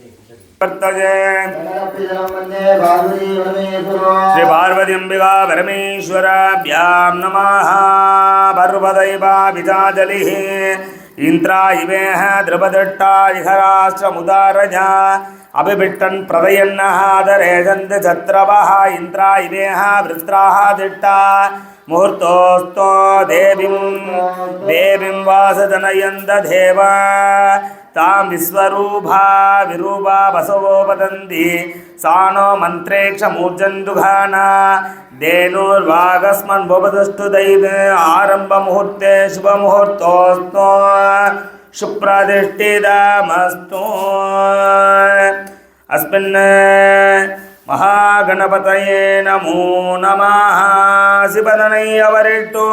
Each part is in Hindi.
श्री पार्वती अंबिका परमेश्वराभ्यां नमः। पर्वदैवाभिजाजलिः इन्द्रा इवेह द्रवदट्टा इहराष्ट्रमुदारजा। अभिभिट्टन् प्रदयन्नः आदरे सन्ति छत्रवः। इन्द्रा इवेह वृत्राः दिट्टा मुहूर्तोऽस्तो देवीं देवीं वासजनयन्त देव। तां विश्वरूपा विरूपा बसवो वदन्ति सा नो मन्त्रेक्षमूर्जन्तुघाना धेनुर्वागस्मन् भवदस्तु दैवे आरम्भमुहूर्ते शुभमुहूर्तोऽस्तु सुप्रतिष्ठितमस्तु अस्मिन् महागणपतये नमो नमः शिवदनय्यवरिष्ठो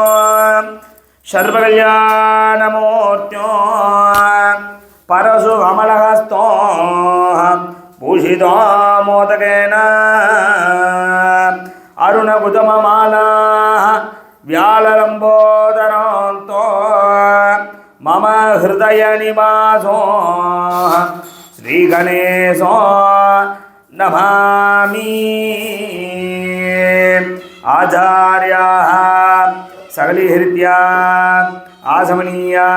सर्वकल्याणमूर्त्यो పరశుకమలహస్తో భూషితో మోదకేన అరుణగుతమమాలా వ్యాళలంబోదరాంతో మమ హృదయ నివాసో శ్రీగణేశో నమామి. ఆచార్యా సగలీహృత్యా ఆసమనీయా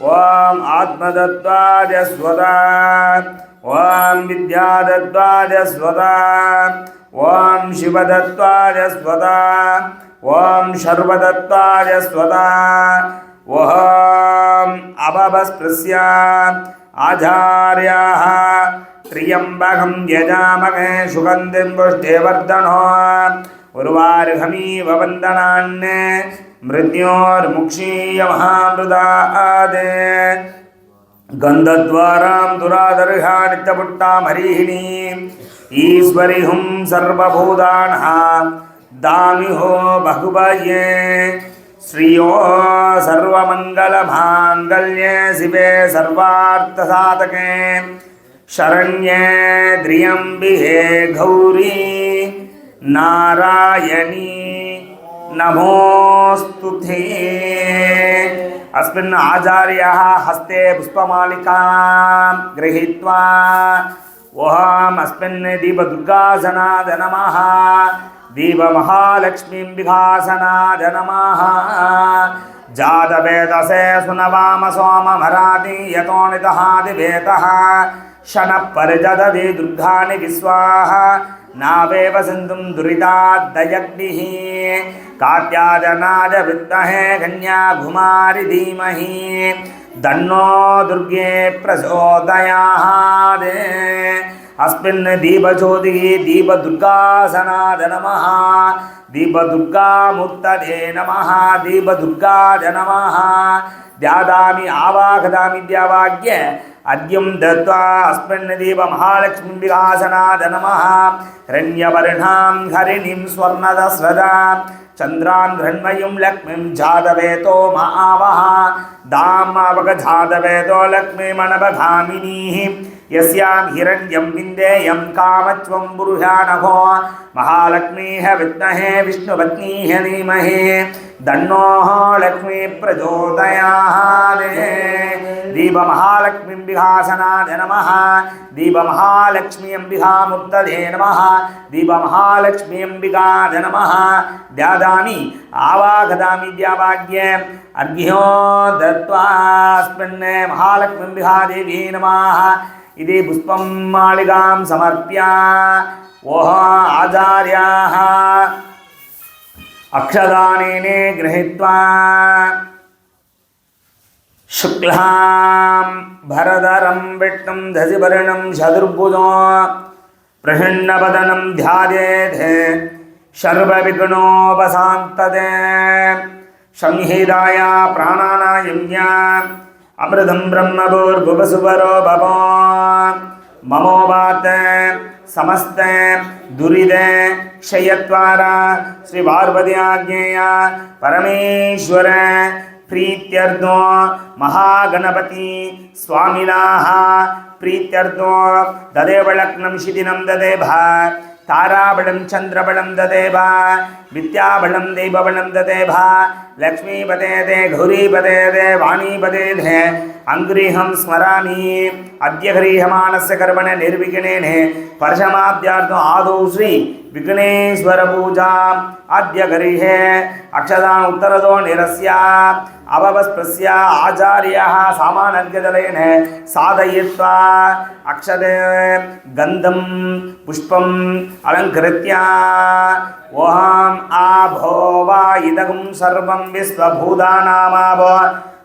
ॐ आत्मदत्त्वाजस्वता ॐ विद्यादत्त्वाजस्वता ॐ शिवदत्त्वाजस्वता ॐ सर्वदत्त्वाजस्वता ॐ अभवस्पृश्य, आचार्याः त्र्यम्बकं यजामहे सुगन्धिं पुष्टिवर्धनो उर्वार्हमीव वन्दनान् मृत्योर्मुक्षीयमहामृदादे। गन्धद्वारां दुरादर्हा नित्यपुट्टामरीहिणीम् ईश्वरि हुं सर्वभूतानः दामिहो बहुभये श्रियो सर्वमङ्गलमाङ्गल्ये शिवे सर्वार्थसाधके। शरण्ये द्रियम्बिहे गौरी। नारायणी नमोऽस्तु ते। अस्मिन् आचार्यः हस्ते पुष्पमालिकां गृहीत्वा, ओहम् अस्मिन् दीपदुर्गासनाद नमः दीपमहालक्ष्मीं विघासनाद नमः। जातवेदसे सुनवाम सोममराति यतो नितहादिवेतः शनः परिजदधि दुर्गाणि विश्वाः। नावेव सिन्धुं दुरिताद्दयग्निः। कात्याजनाज विद्महे कन्याकुमारि धीमहि। दन्नो दुर्गे प्रचोदयात् अस्मिन् दीपज्योतिः दीपदुर्गासनाद नमः। दीपदुर्गामूर्तये नमः। दीपदुर्गाज नमः। ध्यादामि, आवाहदामि, द्यावाग्य अद्यं दत्त्वा अस्मिन् दीपमहालक्ष्मीं विलासनाद नमः हिरण्यवर्णां हरिणीं स्वर्णदस्रदां। चन्द्रां हृण्मयीं लक्ष्मीं जातवेतो महावः। दामावगजातवेतो लक्ष्मीमनवगामिनीः यस्यां हिरण्यं विन्देयं कामत्वं पुरुषाणहो महालक्ष्मीः विद्महे, विष्णुपत्नीः धीमहि। దన్నో లక్ష్మీ ప్రచోదయాదే దీపమహాలక్ష్మీంబిహాసనాయ నమ దీపమహాలక్ష్మీ అంబికాముక్తదే నమ దీపమహాలక్ష్మీ అంబికాద నమ ధ్యాదామి ఆవాగదామి ద్యావాగ్యే అర్ఘ్యో దత్వాస్మిన్ మహాలక్ష్మీంబిహాదేవీ నమ ఇది పుష్పం మాళిగాం సమర్ప్య ఓహ ఆచార్యా अक्षदानेने गृहीत्वा शुक्लां भरधरं विष्णुं दधिवर्णं चतुर्भुजो प्रसन्नवदनं ध्यायेत् सर्वविघ्नोपशान्तदे संहिताया प्राणानायम्या अमृतं ब्रह्मभूर्भुवसुवरो भव। ममोवात समस्त दुरिद क्षयत्वारा श्री पार्वती आज्ञेय परमेश्वर प्रीत्यर्थो महागणपति स्वामिनाः प्रीत्यर्थो तदेव लग्नं शिथिनं ददेव ताराबलं चन्द्रबलं ददेव विद्याबलं देवबलं ददेव लक्ष्मीपते दे घौरीपते दे वाणीपते दे अङ्गृहं स्मरामि। अद्य गृह्यमाणस्य कर्मण निर्विघ्नेन परशमाब्द्यार्थम् आदौ श्री विघ्नेश्वरपूजाम् अद्य गृहे अक्षदान् उत्तरदो निरस्य अववस्पस्य आचार्यः सामानर्घ्यजलेन साधयित्वा अक्षते गन्धं, पुष्पम् अलङ्कृत्य ఓం ఆభో వా ఇదగం సర్వం విశ్వభూతానామాభో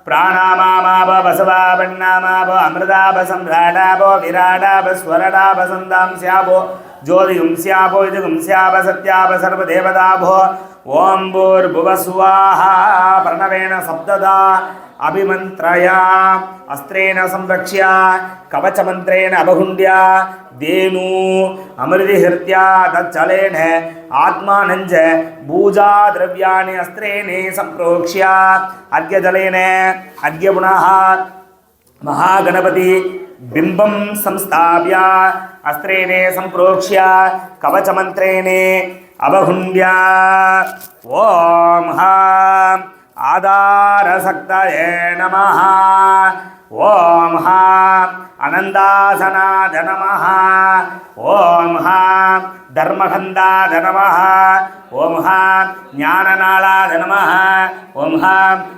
ప్రాణామామాభ బసవాపన్నామాభ అమృతాభ సంభ్రాడాభో విరాడాభ స్వరడాభ సందాంస్యాభో జ్యోతిగుంస్యాభో ఇదిగుంస్యాభ సత్యాభ సర్వదేవతాభో ఓం భూర్భువ స్వాహ ప్రణవేణ సప్తదా अभिमन्त्रया, अस्त्रेण संरक्ष्य, कवचमन्त्रेण अवहुण्ड्य धेनु अमृतिहृत्या तच्चलेन आत्मानञ्च पूजाद्रव्याणि अस्त्रेण सम्प्रोक्ष्य। अर्घ्यजलेन अर्घ्य पुनः महागणपति बिम्बं संस्थाप्य, अस्त्रेणे सम्प्रोक्ष्य, कवचमन्त्रेणे अवहुण्ड्य ॐ हा। आधारसक्तये नमः। ॐ हा। अनन्दासनाद नमः ॐ हा। धर्मखन्दाद नमः ॐ हा। ज्ञाननाळाद नमः ॐ हा।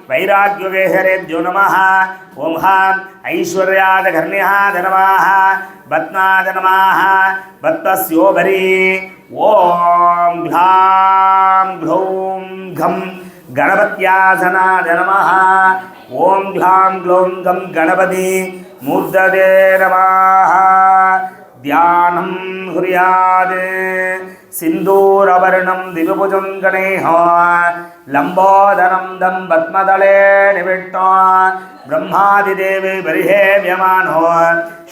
वैराग्यवेहरेभ्यो नमः। ॐ हा। ऐश्वर्यादघर्ण्याद नमः बत्नाद नमः बत्तस्योभरी ॐ घ्लां घ्लौं घं। गणपत्यासनाद नमः ॐ घ्लां ग्लौं गं गणपति मूर्धदे नमः ध्यानं हुर्यात् सिन्दूरवर्णं दिवभुजं गणेह लम्बोदरं दं पद्मदले निविष्टो ब्रह्मादिदेवे बर्हे व्यमानो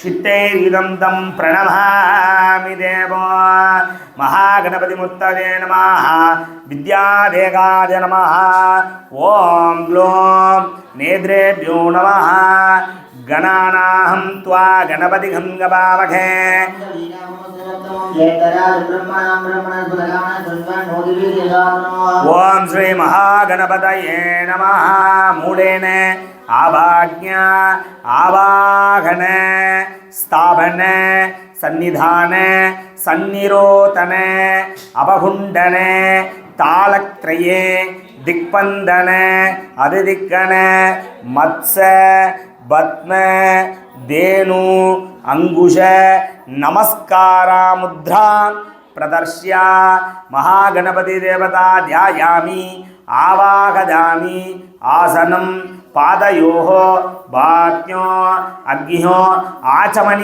शित्तैरिदं तं प्रणमामि देवो महागणपतिमुत्तदे नमः विद्यादेगाय नमः ॐ ग्लों नेत्रेभ्यो नमः गणानाहं त्वा गणपतिघं गवावघे ॐ श्रीमहागणपतये नमः मूढेन आभाज्ञा आवाहन स्थापन सन्निधान सन्निरोतन अपहुण्डन तालत्रये दिक्पन्दन अतिदिक्कन मत्स பத்ம धेनु अंगुश நமஸ்காரா मुद्रा प्रदर्श्य महागणपतिदेवता ध्यायामी आवाहयामि आसनम पादयोः बाक्यो अग्निः आचमनीय